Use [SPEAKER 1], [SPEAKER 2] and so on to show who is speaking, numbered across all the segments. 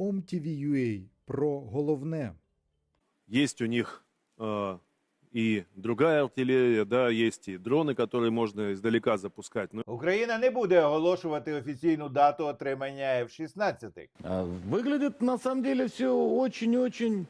[SPEAKER 1] OMTV.ua про головне.
[SPEAKER 2] Есть у них э, и другая артиллерия, да, есть и дроны, которые можно издалека запускать. Но
[SPEAKER 3] Україна не буде оголошувати офіційну дату отримання F-16.
[SPEAKER 4] А Выглядит на самом деле все очень-очень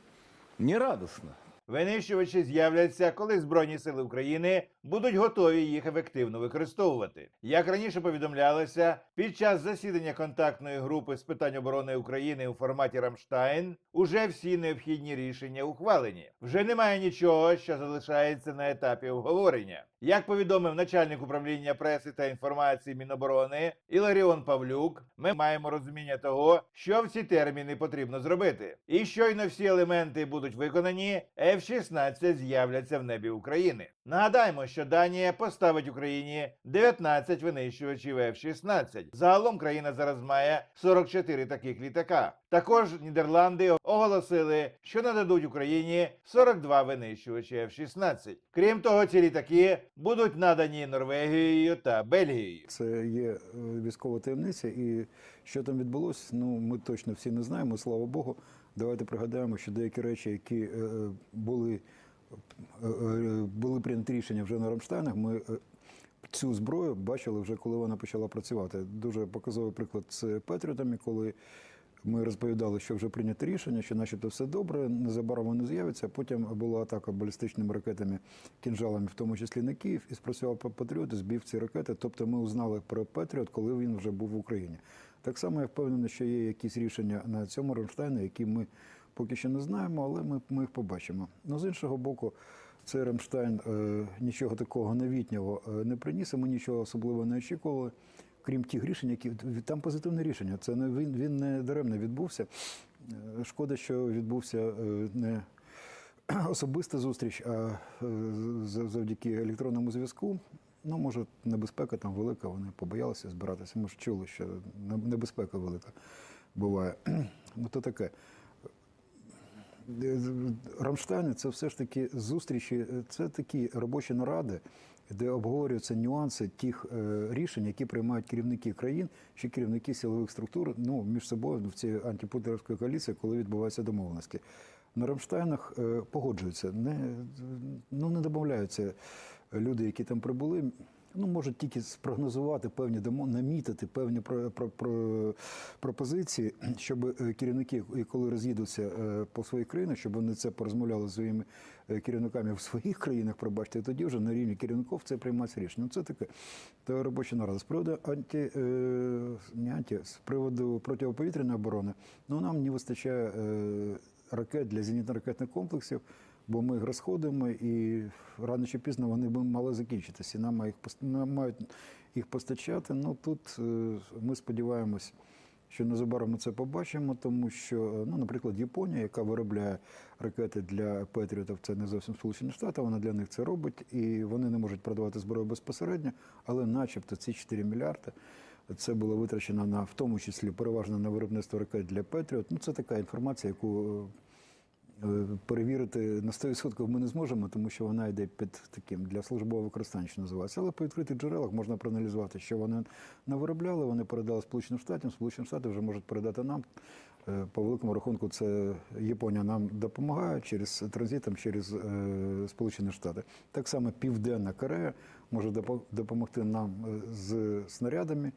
[SPEAKER 4] нерадостно.
[SPEAKER 3] Винищувачі з'являться, коли Збройні сили України будуть готові їх ефективно використовувати. Як раніше повідомлялося, під час засідання контактної групи з питань оборони України у форматі Рамштайн уже всі необхідні рішення ухвалені. Вже немає нічого, що залишається на етапі обговорення. Як повідомив начальник управління преси та інформації Міноборони Іларіон Павлюк, ми маємо розуміння того, що в ці терміни потрібно зробити. І щойно всі елементи будуть виконані, F-16 з'являться в небі України. Нагадаємо, що Данія поставить Україні 19 винищувачів F-16. Загалом країна зараз має 44 таких літака. Також Нідерланди оголосили, що нададуть Україні 42 винищувачі F-16. Крім того, ці літаки будуть надані Норвегією та Бельгією.
[SPEAKER 5] Це є е, військова таємниця, і що там відбулося, ну ми точно всі не знаємо. Слава Богу. Давайте пригадаємо, що деякі речі, які е, е, були, були прийняті рішення вже на Рамштайнах, ми цю зброю бачили вже, коли вона почала працювати. Дуже показовий приклад з Петріотами, коли. Ми розповідали, що вже прийнято рішення, що начебто все добре, незабаром вони з'являться. Потім була атака балістичними ракетами, кінжалами, в тому числі на Київ, і спрацював Патріот, і збив ці ракети. Тобто ми узнали про Петріот, коли він вже був в Україні. Так само я впевнений, що є якісь рішення на цьому Рамштайні, які ми поки що не знаємо, але ми, ми їх побачимо. Ну з іншого боку. Цей Рамштайн е, нічого такого новітнього е, не приніс, ми нічого особливого не очікували крім тих рішень, які там позитивне рішення. Це не він, він не даремно відбувся. Е, Шкода, що відбувся не особиста зустріч, а завдяки електронному зв'язку. Ну, може, небезпека там велика, вони побоялися збиратися. Ми ж чули, що небезпека велика буває. Ну, то таке. Рамштайни це все ж таки зустрічі, це такі робочі наради, де обговорюються нюанси тих е, рішень, які приймають керівники країн чи керівники силових структур ну, між собою в цій антипутерівській коаліції, коли відбуваються домовленості. На Рамштайнах е, погоджуються, не, ну, не домовляються люди, які там прибули. Ну, можуть тільки спрогнозувати певні намітити певні про, про, про, пропозиції, щоб е, керівники, коли роз'їдуться е, по своїх країнах, щоб вони це порозмовляли з своїми е, керівниками в своїх країнах, пробачте, і тоді вже на рівні керівників це приймається рішення. Ну, це таке то робоча нарада. З приводу анті, не анті, з приводу протиповітряної оборони, ну нам не вистачає ракет для зенітно-ракетних комплексів бо ми їх розходимо, і рано чи пізно вони б мали закінчитися. І нам їх мають їх постачати. Ну тут е, ми сподіваємось, що незабаром ми це побачимо, тому що, е, ну, наприклад, Японія, яка виробляє ракети для Петріотів, це не зовсім Сполучені Штати, вона для них це робить, і вони не можуть продавати зброю безпосередньо, але начебто ці 4 мільярди. Це було витрачено на в тому числі переважно на виробництво ракет для Петріот. Ну це така інформація, яку Е, Перевірити на 100% ми не зможемо, тому що вона йде під таким для службового використання, що називається. Але по відкритих джерелах можна проаналізувати, що вони навиробляли, вони передали Сполученим Штатам, Сполучені Штати вже можуть передати нам. Е, По великому рахунку, це Японія нам допомагає через транзитом через е, Сполучені Штати. Так само Південна Корея може допомогти нам е, з снарядами.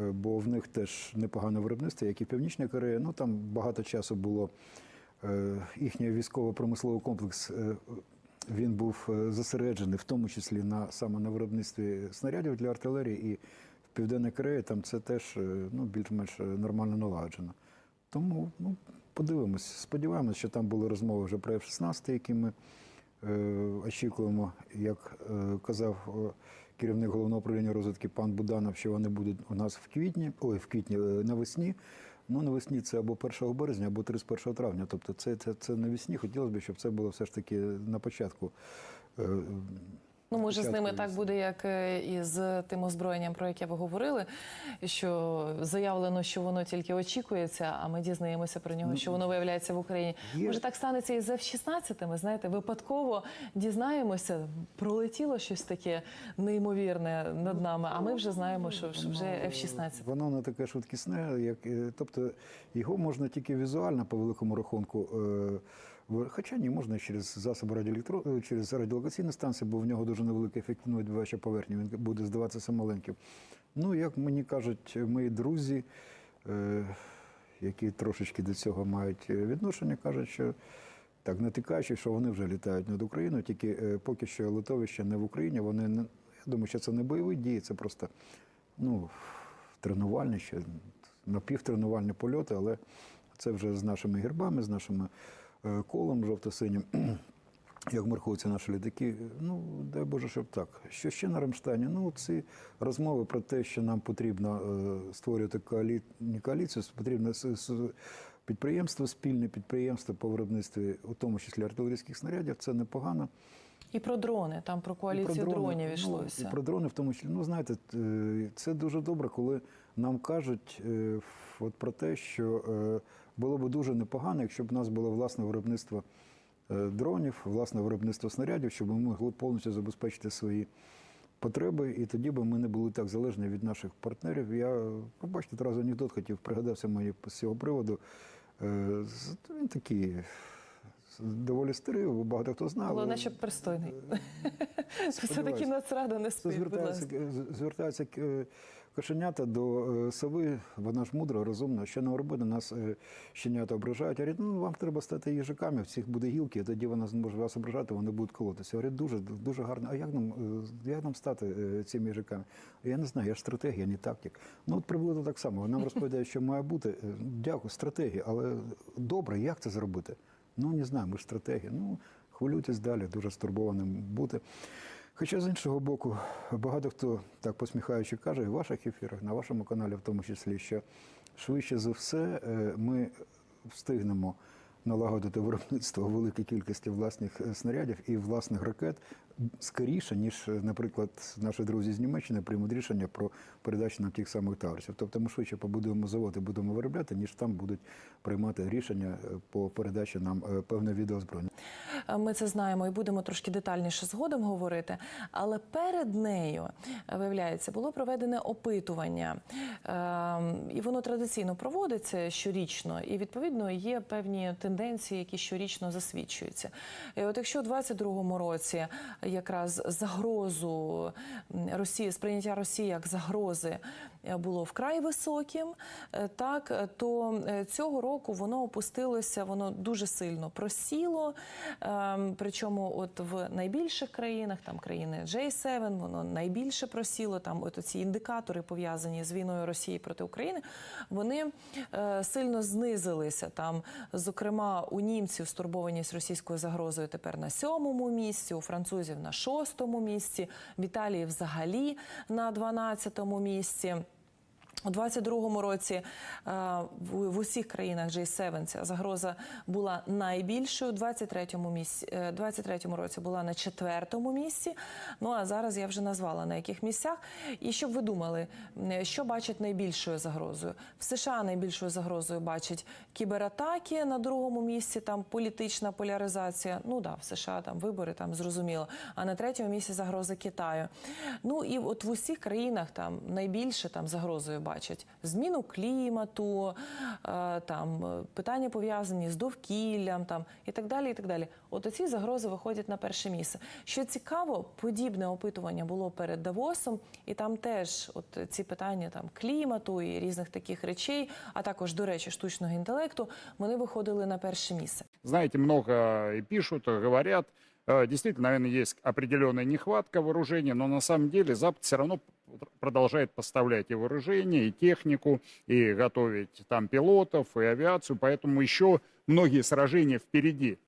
[SPEAKER 5] е, Бо в них теж непогане виробництво, як і Північна Корея. Ну там багато часу було Е, їхній військово-промисловий комплекс е, він був е, зосереджений, в тому числі на саме на виробництві снарядів для артилерії, і в Південній Кореї там це теж е, ну, більш-менш е, нормально налагоджено. Тому ну, подивимось, сподіваємось, що там були розмови вже про F-16, які ми е, очікуємо, як е, казав е, керівник головного управління розвитки пан Буданов, що вони будуть у нас в квітні, ой, в квітні е, навесні. Ну, навесні це або 1 березня, або 31 травня. Тобто це, це, це навесні. Хотілося б, щоб це було все ж таки на початку.
[SPEAKER 1] Ну, може, з ними так буде, як е, і з тим озброєнням, про яке ви говорили, що заявлено, що воно тільки очікується, а ми дізнаємося про нього, що воно виявляється в Україні.
[SPEAKER 5] Ну, Є-
[SPEAKER 1] Може, так станеться і з F-16, знаєте, випадково дізнаємося, пролетіло щось таке неймовірне над нами, а ми вже знаємо, що вже F-16.
[SPEAKER 5] Воно не таке швидкісне, як е, тобто його можна тільки візуально по великому рахунку. е, Хоча ні, можна через засоби радіоелектро... е, через радіолокаційні станції, бо в нього дуже невелика ефективна відбиваюча поверхня, він буде здаватися маленьким. Ну, як мені кажуть мої друзі, е, які трошечки до цього мають е, відношення, кажуть, що так натикаючи, що вони вже літають над Україною, тільки е, поки що литовище не в Україні. Вони не я думаю, що це не бойові дії, це просто ну, тренувальні ще напівтренувальні польоти, але це вже з нашими гербами, з нашими е, колом жовто-синім. Як маркуються наші літаки, ну дай Боже, щоб так. Що ще на Рамштайні? Ну, ці розмови про те, що нам потрібно е, створювати коалі... не коаліцію, потрібно підприємство, спільне підприємство по виробництві, у тому числі артилерійських снарядів, це непогано.
[SPEAKER 1] І про дрони, там про
[SPEAKER 5] І
[SPEAKER 1] коаліцію
[SPEAKER 5] про
[SPEAKER 1] дронів
[SPEAKER 5] ну,
[SPEAKER 1] йшлося.
[SPEAKER 5] і про дрони в тому числі. Ну, знаєте, е, це дуже добре, коли нам кажуть е, от про те, що е, було б дуже непогано, якщо б у нас було власне виробництво е, дронів, власне виробництво снарядів, щоб ми могли повністю забезпечити свої потреби, і тоді б ми не були так залежні від наших партнерів. Я, побачите, одразу анекдот хотів, пригадався мені з цього приводу. Е, Він такий доволі старий, багато хто знає.
[SPEAKER 1] Головне, щоб пристойний. Все-таки нацрада не спить, будь
[SPEAKER 5] звертаються,
[SPEAKER 1] ласка.
[SPEAKER 5] з- звертаються е, кошенята до е, сови, вона ж мудра, розумна. Що не робити, нас е, щенята ображають. Говорять, ну вам треба стати їжаками, в цих буде гілки, тоді вона зможе вас ображати, вони будуть колотися. Говорять, дуже, дуже гарно. А як нам, е, як нам стати е, цими їжаками? Я не знаю, я ж стратегія, не тактик. Ну от приблизно так само. Нам розповідають, що має бути. Е, Дякую, стратегія, але добре, як це зробити? Ну не знаю, ми ж стратегія. Ну, хвилюйтесь далі, дуже стурбованим бути. Хоча з іншого боку, багато хто так посміхаючи каже, і в ваших ефірах, на вашому каналі, в тому числі, що швидше за все е, ми встигнемо налагодити виробництво великої кількості власних е, снарядів і власних ракет скоріше, ніж, наприклад, наші друзі з Німеччини приймуть рішення про передачу нам тих самих таврсів. Тобто ми швидше побудуємо завод і будемо виробляти, ніж там будуть приймати рішення е, по передачі нам е, певне відеозброєння.
[SPEAKER 1] Е, Ми це знаємо і будемо трошки детальніше згодом говорити. Але перед нею, виявляється, було проведене опитування, Ем, і воно традиційно проводиться щорічно, і відповідно є певні тенденції, які щорічно засвідчуються. І от якщо у 22-му році якраз загрозу Росії, сприйняття Росії як загрози е, було вкрай високим, е, так е, то цього року воно опустилося, воно дуже сильно просіло. Ем, Причому, от в найбільших країнах, там країни J7, воно найбільше просіло. Там от ці індикатори пов'язані з війною Росії проти України, вони сильно знизилися. Там, зокрема, у німців стурбованість російською загрозою тепер на сьомому місці, у французів на шостому місці, в Італії взагалі на 12-му місці. У 22-му році е, в, усіх країнах G7 ця загроза була найбільшою. У 23-му місці, е, 23-му році була на четвертому місці. Ну а зараз я вже назвала на яких місцях. І щоб ви думали, що бачать найбільшою загрозою? В США найбільшою загрозою бачать кібератаки на другому місці. Там політична поляризація. Ну да, в США там вибори, там зрозуміло. А на третьому місці загроза Китаю. Ну і от в усіх країнах там найбільше там загрозою бачать зміну клімату, е, там е, питання пов'язані з довкіллям, там і так далі. І так далі. От оці загрози виходять на перше місце. Що цікаво, подібне опитування було перед Давосом, і там теж от ці питання там клімату і різних таких речей, а також, до речі, штучного інтелекту, вони виходили на перше місце.
[SPEAKER 6] знаете, много и пишут, и говорят. Э, Действительно, наверное, есть определенная нехватка вооружения, но на самом деле Запад все равно продолжает поставлять и вооружение, и технику, и готовить там пилотов, и авиацию, поэтому еще многие сражения впереди.